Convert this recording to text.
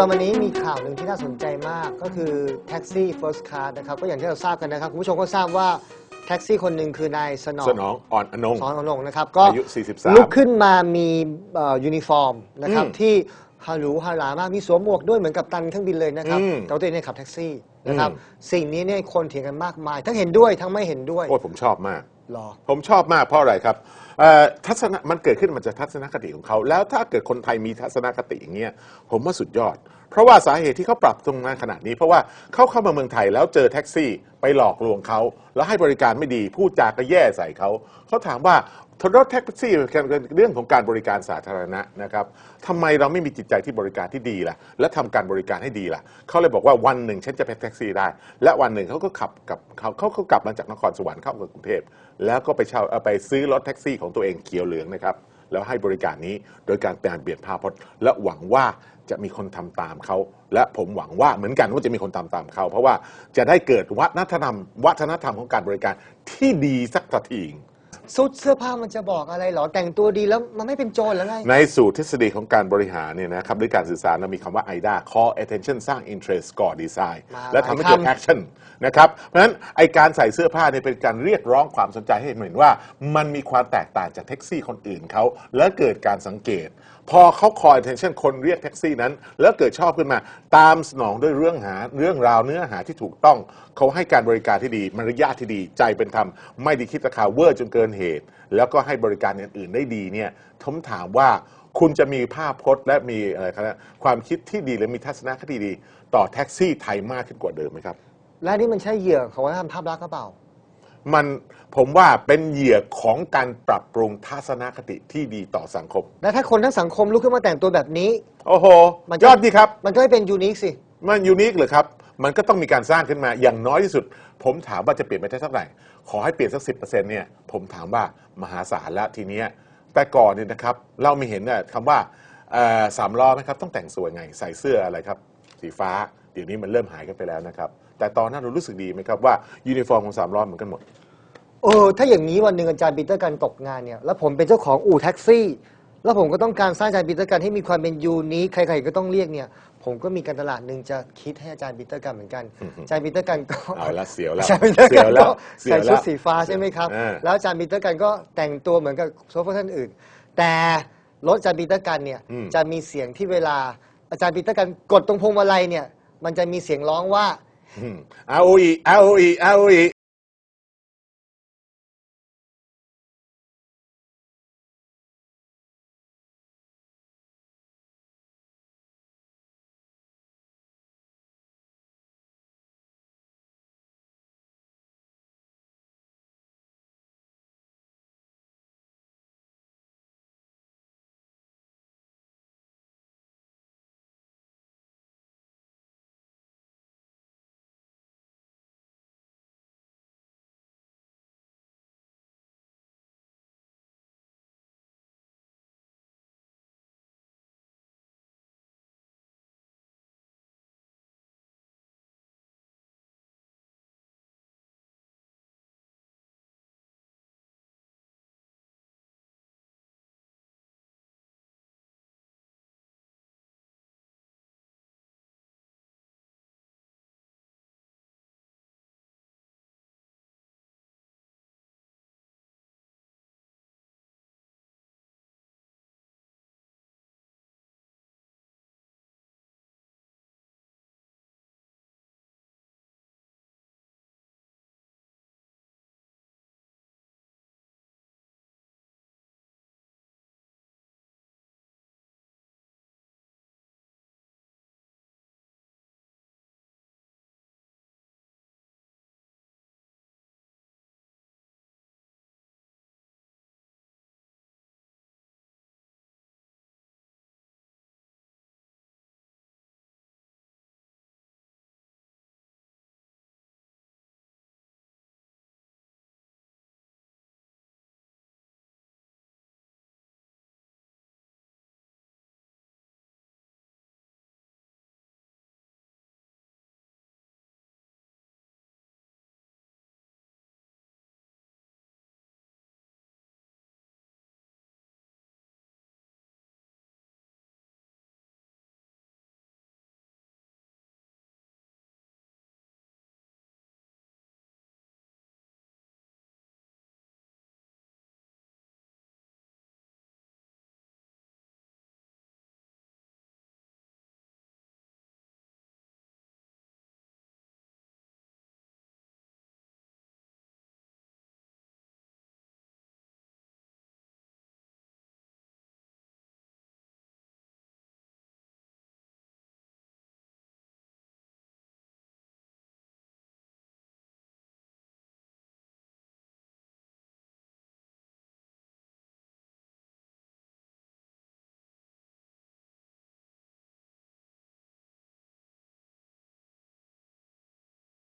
วันวันนี้มีข่าวหนึ่งที่น่าสนใจมากก็คือแท็กซี่ First Class นะครับก็อย่างที่เราทราบกันนะครับ คุณผู้ชมก็ทราบว่าแท็กซี่คนหนึ่งคือนายสนองสนองอ่อนอนง สอนอนงนะครับ ก็อายุ43ลุกขึ้นมามีเอ่อยูนิฟอร์มนะครับอืมที่ฮารูฮารามากมีสวมหมวกด้วยเหมือนกับตันเครื่องบินเลยนะครับ อืม แต่ว่าตัวเองเนี่ยขับแท็กซี่นะครับอืมสิ่งนี้เนี่ยคนเถียงกันมากมาย ทั้งเห็นด้วยทั้งไม่เห็นด้วย โอ้ยผมชอบมาก หรอ ผมชอบมากเพราะอะไรครับเอ่อทัศนะมันเกิดขึ้นมาจากทัศนคติของเขา แล้วถ้าเกิดคนไทยมีทัศนคติอย่างเงี้ยผมว่าสุดยอด เพราะว่าสาเหตุที่เขาปรับตรงมาขนาดนี้ เพราะว่าเขาเข้ามาเมืองไทยแล้วเจอแท็กซี่ไปหลอกลวงเขา แล้วให้บริการไม่ดีพูดจาก็แย่ใส่เขาเขาถามว่ารถแท็กซี่เป็นเรื่องของการบริการสาธารณะนะครับทำไมเราไม่มีจิตใจที่บริการที่ดีล่ะ และทำการบริการให้ดีล่ะ เขาเลยบอกว่าวันหนึ่งฉันจะไปแท็กซี่ได้ และวันหนึ่งเขาก็ขับกับเขาเขาเขากลับมาจากนครสวรรค์เข้ามากรุงเทพแล้วก็ไปเช่าไปซื้อรถแท็กซี่ของตัวเองเขียวเหลืองนะครับ แล้วให้บริการนี้โดยการแปลเปลี่ยนภาพพจน์และหวังว่าจะมีคนทำตามเขา และผมหวังว่าเหมือนกันว่าจะมีคนทำตามเขา เพราะว่าจะได้เกิดวัฒนธรรมวัฒนธรรมของการบริการที่ดีสักที สุดเสื้อผ้ามันจะบอกอะไรเหรอ แต่งตัวดีแล้วมันไม่เป็นโจรแล้วไง ในสูตรทฤษฎีของการบริหารเนี่ยนะครับด้วยการสื่อสารเรามีคำว่า IDA call attention สร้าง interest score design มาและทำให้เกิดหลายคำ action นะครับเพราะฉะนั้นไอการใส่เสื้อผ้าเนี่ยเป็นการเรียกร้องความสนใจให้เห็นว่า มันมีความแตกต่างจากแท็กซี่คนอื่นเขาและเกิดการสังเกต พอเขา call attention คนเรียกแท็กซี่นั้น แล้วเกิดชอบขึ้นมา ตามสนองด้วยเรื่องหาเรื่องราวเนื้อหาที่ถูกต้อง เขาให้การบริการที่ดีมารยาทที่ดีใจเป็นธรรม ไม่ได้คิดราคาเวอร์จนเกินเหตุ แล้วก็ให้บริการอื่นๆได้ดีเนี่ยผมถามว่าคุณจะมีภาพพจน์และมีอะไรครับความคิดที่ดีหรือมีทัศนคติดี ต่อแท็กซี่ไทยมากขึ้นกว่าเดิมไหมครับ และนี่มันใช่เหยื่อของวัฒนธรรมภาพลักษณ์หรือเปล่า มันผมว่าเป็นเหยื่อของการปรับปรุงทัศนคติที่ดีต่อสังคม และถ้าคนทั้งสังคมลุกขึ้นมาแต่งตัวแบบนี้ โอ้โหมันก็ยอดดีครับ มันก็ไม่เป็นยูนิคสิ มันยูนิคเหรือครับ มันก็ต้องมีการสร้างขึ้นมาอย่างน้อยที่สุด ผมถามว่าจะเปลี่ยนไปได้เท่าไหร่ ขอให้เปลี่ยนสักสิเนี่ย ผมถามว่ามหาศาลแล้วทีเนี้ยแต่ก่อนเนี่ยนะครับ เราไม่เห็นเนี่ยคำว่าเอ่อสามล้อนะครับ ต้องแต่งสวยไง ใส่เสื้ออะไรครับ สีฟ้า เดี๋ยวนี้มันเริ่มหายกันไปแล้วนะครับ แต่ตอนนั้นเรารู้สึกดีไหมครับว่ายูนิฟอร์มของสามล้อเหมือนกันหมด เออ ถ้าอย่างนี้วันหนึ่งอาจารย์ปีเตอร์กันตกงานเนี่ย แล้วผมเป็นเจ้าของอู่แท็กซี่ แล้วผมก็ต้องการสร้างอาจารย์ปีเตอร์กันให้มีความเป็นยูนิคใครๆก็ต้องเรียกเนี่ย ผมก็มีการตลาดหนึ่งจะคิดให้อาจารย์ปีเตอร์กันเหมือนกันอือฮึอาจารย์ปีเตอร์กันก็เอาละเสียวแล้วอาจารย์ปีเตอร์เสีกัยนวแล้ก็วเสียใส่วชุดแล้วสีฟ้าใช่ไหมครับ อ่า แล้วอาจารย์ปีเตอร์กันก็แต่งตัวเหมือนกับโซเฟอร์ท่านอื่น แต่รถอาจารย์ปีเตอร์กันเนี่ยอืม จะมีเสียงที่เวลาอาจารย์ปีเตอร์กันกดตรงพวงมาลัยเนี่ย มันจะมีเสียงร้องว่าอืม ROE ROE ROE